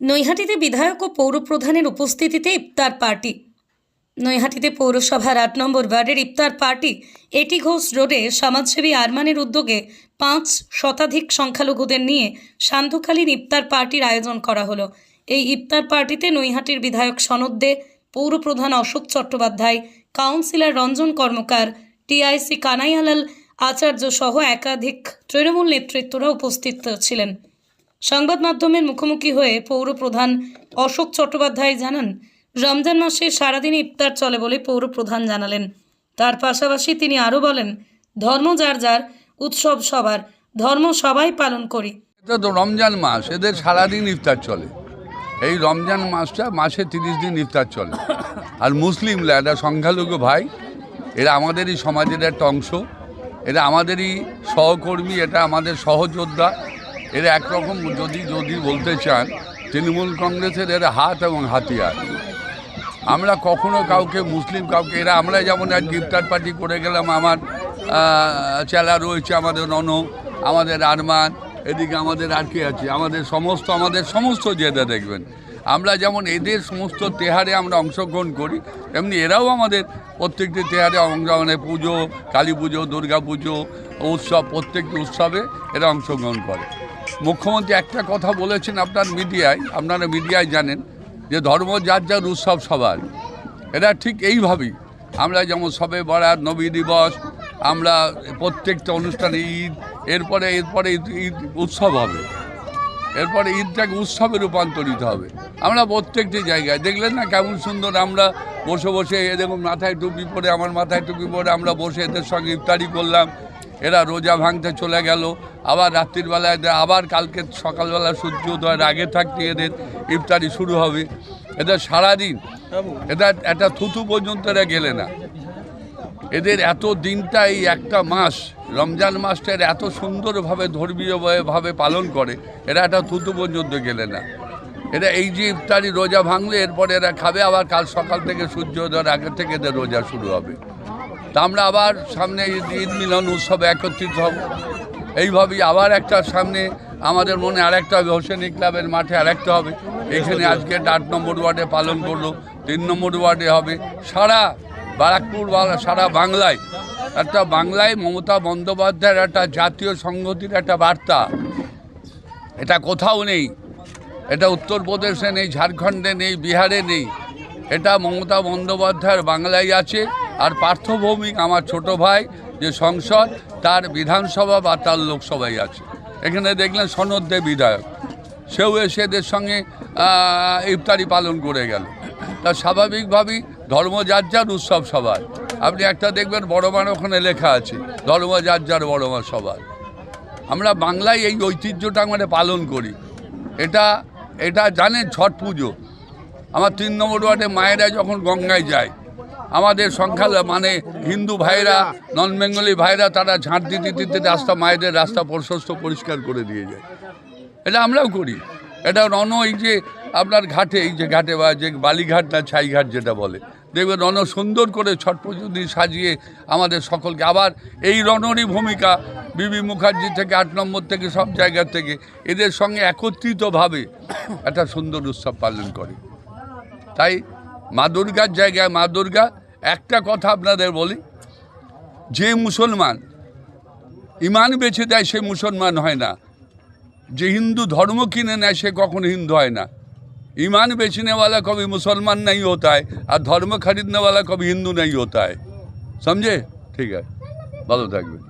নৈহাটিতে বিধায়ক ও পৌরপ্রধানের উপস্থিতিতে ইফতার পার্টি। নৈহাটিতে পৌরসভার আট নম্বর ওয়ার্ডের ইফতার পার্টি এটি ঘোষ রোডে সমাজসেবী আরমানের উদ্যোগে পাঁচ শতাধিক সংখ্যালঘুদের নিয়ে সান্ধ্যকালীন ইফতার পার্টির আয়োজন করা হলো। এই ইফতার পার্টিতে নৈহাটির বিধায়ক সনদ দে, পৌরপ্রধান অশোক চট্টোপাধ্যায়, কাউন্সিলর রঞ্জন কর্মকার, টিআইসি কানাইয়ালাল, আচার্য সহ একাধিক তৃণমূল নেতৃত্বরা উপস্থিত ছিলেন। সংবাদ মাধ্যমের মুখোমুখি হয়ে পৌর প্রধান অশোক চট্টোপাধ্যায় জানান, রমজান মাসে সারাদিন ইফতার চলে বলে পৌর প্রধান জানালেন। তার পাশাপাশি তিনি আরও বলেন, ধর্ম যার যার, উৎসব সবার, ধর্ম সবাই পালন করি। রমজান মাস, এদের সারাদিন ইফতার চলে। এই রমজান মাসটা, মাসে তিরিশ দিন ইফতার চলে। আর মুসলিমরা এটা সংখ্যালঘু ভাই, এরা আমাদেরই সমাজের একটা অংশ, এরা আমাদেরই সহকর্মী, এটা আমাদের সহযোদ্ধা। এরা একরকম যদি যদি বলতে চান, তৃণমূল কংগ্রেসের এরা হাত এবং হাতিয়ার। আমরা কখনো কাউকে মুসলিম, কাউকে এরা আমরা যেমন এক ইফতার পার্টি করে গেলাম, আমার চেলা রয়েছে আমাদের নন, আমাদের আরমান, এদিকে আমাদের আর কি আছে? আমাদের সমস্ত আমাদের সমস্ত জেদা দেখবেন। আমরা যেমন এদের সমস্ত তেহারে আমরা অংশগ্রহণ করি এমনি এরাও আমাদের প্রত্যেকটি তেহারে মানে পুজো, কালী পুজো, দুর্গা পুজো, উৎসব, প্রত্যেকটি উৎসবে এরা অংশগ্রহণ করে। মুখ্যমন্ত্রী একটা কথা বলেছেন আপনার মিডিয়ায়, আপনারা মিডিয়ায় জানেন যে ধর্ম যার যার উৎসব সবার। এটা ঠিক এইভাবেই। আমরা যেমন সবে বরাত, নবী দিবস, আমরা প্রত্যেকটা অনুষ্ঠানে, ঈদ, এরপরে এরপরে ঈদ উৎসব হবে। এরপরে ঈদটাকে উৎসবে রূপান্তরিত হবে। আমরা প্রত্যেকটি জায়গায়, দেখলেন না কেমন সুন্দর আমরা বসে বসে এ দেখুন মাথায় টুপি পরে, আমার মাথায় টুপি পরে আমরা বসে এদের সঙ্গে ইফতারি করলাম। এরা রোজা ভাঙতে চলে গেল। আবার রাত্রির বেলায় এদের আবার কালকে সকালবেলা সূর্য উদয়ের আগে থাকতে এদের ইফতারি শুরু হবে। এদের সারাদিন। এটা একটা থুতু পর্যন্ত এরা গেলে না। এদের এত দিনটা এই একটা মাস, রমজান মাসটা এত সুন্দরভাবে, ধর্মীয়ভাবে পালন করে, এরা একটা থুতু পর্যন্ত গেলে না। এরা এই যে ইফতারি রোজা ভাঙলে, এরপরে এরা খাবে, আবার কাল সকাল থেকে সূর্য সূর্যোদয়ের আগে থেকে এদের রোজা শুরু হবে। তা আমরা আবার সামনে ঈদ মিলন উৎসবে একত্রিত হব। এইভাবেই আবার একটা সামনে আমাদের মনে আর একটা হবে হোসেনি ক্লাবের মাঠে আরেকটা হবে। এখানে আজকে আট নম্বর ওয়ার্ডে পালন করল, তিন নম্বর ওয়ার্ডে হবে। সারা বারাকপুর সারা বাংলায়, একটা বাংলায় মমতা বন্দ্যোপাধ্যায়ের একটা জাতীয় সংহতির একটা বার্তা। এটা কোথাও নেই। এটা উত্তরপ্রদেশে নেই, ঝাড়খণ্ডে নেই, বিহারে নেই। এটা মমতা বন্দ্যোপাধ্যায়ের বাংলায় আছে। আর পার্থভৌমিক আমার ছোট ভাই, যে সংসদ, তার বিধানসভা বা তার লোকসভায় আছে। এখানে দেখলেন সনদ দে বিধায়ক। সেও এসে এদের সঙ্গে ইফতারি পালন করে গেল। তা স্বাভাবিকভাবেই ধর্ম যার যার উৎসব সবার। আপনি একটা দেখবেন, বড় মান ওখানে লেখা আছে ধর্ম যার যার সবার। আমরা বাংলায় এই ঐতিহ্যটা আমরা পালন করি। এটা এটা জানেন ছট পুজো। আমার তিন নম্বর ওয়ার্ডে মায়েরা যখন গঙ্গায় যায় আমাদের সংখ্যা মানে হিন্দু ভাইরা নন বেঙ্গলি ভাইরা, তারা ঝাঁট দিতে দিতে রাস্তা, মায়েদের রাস্তা প্রশস্ত পরিষ্কার করে দিয়ে যায়। এটা আমরাও করি। এটা রণ এই যে আপনার ঘাটে, এই যে ঘাটে বা যে বালিঘাট না ছাইঘাট যেটা বলে দেখবেন রণ সুন্দর করে ছট পুজো সাজিয়ে আমাদের সকলকে। আবার এই রণরই ভূমিকা বিবি মুখার্জি থেকে, আট নম্বর থেকে, সব জায়গা থেকে, এদের সঙ্গে একত্রিতভাবে একটা সুন্দর উৎসব পালন করে। তাই মা দুর্গার জায়গায় মা দুর্গা একটা কথা আপনাদের বলি যে মুসলমান ইমান বেছে দেয় সে মুসলমান হয় না যে হিন্দু ধর্ম কিনে নেয় সে কখনো হিন্দু হয় না ईमान बेचने वाला कभी मुसलमान नहीं होता है और धर्म खरीदने वाला कभी हिंदू नहीं होता है समझे ठीक है ভালো থাকবেন